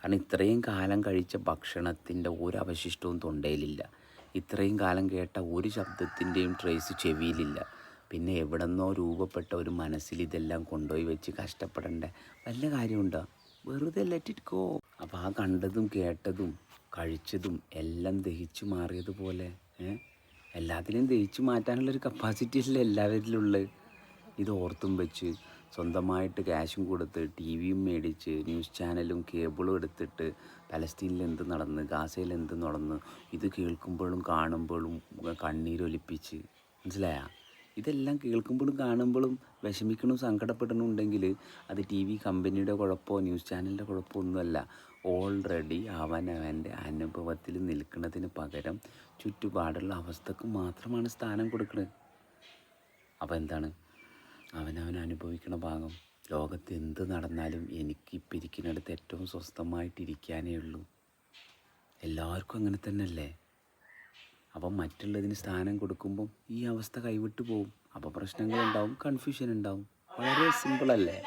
കാരണം ഇത്രയും കാലം കഴിച്ച ഭക്ഷണത്തിന്റെ ഒരു അവശിഷ്ടവും തൊണ്ടയിലില്ല. ഇത്രയും കാലം കേട്ട ഒരു ശബ്ദത്തിന്റെയും ട്രേസ് ചെവിയിലില്ല. പിന്നെ എവിടെന്നോ രൂപപ്പെട്ട ഒരു മനസ്സിൽ ഇതെല്ലാം കൊണ്ടുപോയി വെച്ച് കഷ്ടപ്പെടേണ്ട വല്ല കാര്യമുണ്ടോ? വെറുതെ ലെറ്റ് ഇറ്റ് ഗോ അപ്പോൾ ആ കണ്ടതും കേട്ടതും കഴിച്ചതും എല്ലാം ദഹിച്ചു മാറിയതുപോലെ? എല്ലാത്തിനെയും ദഹിച്ചു മാറ്റാനുള്ളൊരു കപ്പാസിറ്റി അല്ലേ എല്ലാവരിലുള്ളത്? ഇത് ഓർത്തും വെച്ച് സ്വന്തമായിട്ട് ക്യാഷും കൊടുത്ത് ടി വിയും മേടിച്ച് ന്യൂസ് ചാനലും കേബിളും എടുത്തിട്ട് പലസ്തീനിൽ എന്ത് നടന്ന് ഗാസയിൽ എന്ത് നടന്ന് ഇത് കേൾക്കുമ്പോഴും കാണുമ്പോഴും കണ്ണീരൊലിപ്പിച്ച്. മനസ്സിലായ? ഇതെല്ലാം കേൾക്കുമ്പോഴും കാണുമ്പോഴും വിഷമിക്കണം സങ്കടപ്പെടണമുണ്ടെങ്കിൽ അത് ടി വി കമ്പനിയുടെ കുഴപ്പമോ ന്യൂസ് ചാനലിന്റെ കുഴപ്പമോ ഒന്നുമല്ല. ഓൾറെഡി അവൻ അവന്റെ അനുഭവത്തിൽ നിൽക്കുന്നതിന് പകരം ചുറ്റുപാടുള്ള അവസ്ഥക്ക് മാത്രമാണ് സ്ഥാനം കൊടുക്കുന്നത് അപ്പോൾ എന്താണ്? അവനവൻ അനുഭവിക്കുന്ന ഭാഗം. ലോകത്ത് എന്ത് നടന്നാലും എനിക്ക് ഇരിക്കുന്നിടത്ത് ഏറ്റവും സ്വസ്ഥമായിട്ടിരിക്കാനേ ഉള്ളൂ. എല്ലാവർക്കും അങ്ങനെ തന്നെയല്ലേ? അപ്പം മറ്റുള്ളതിന് സ്ഥാനം കൊടുക്കുമ്പം ഈ അവസ്ഥ കൈവിട്ടു പോകും അപ്പോൾ പ്രശ്നങ്ങളുണ്ടാവും കൺഫ്യൂഷൻ ഉണ്ടാവും. വളരെ സിമ്പിളല്ലേ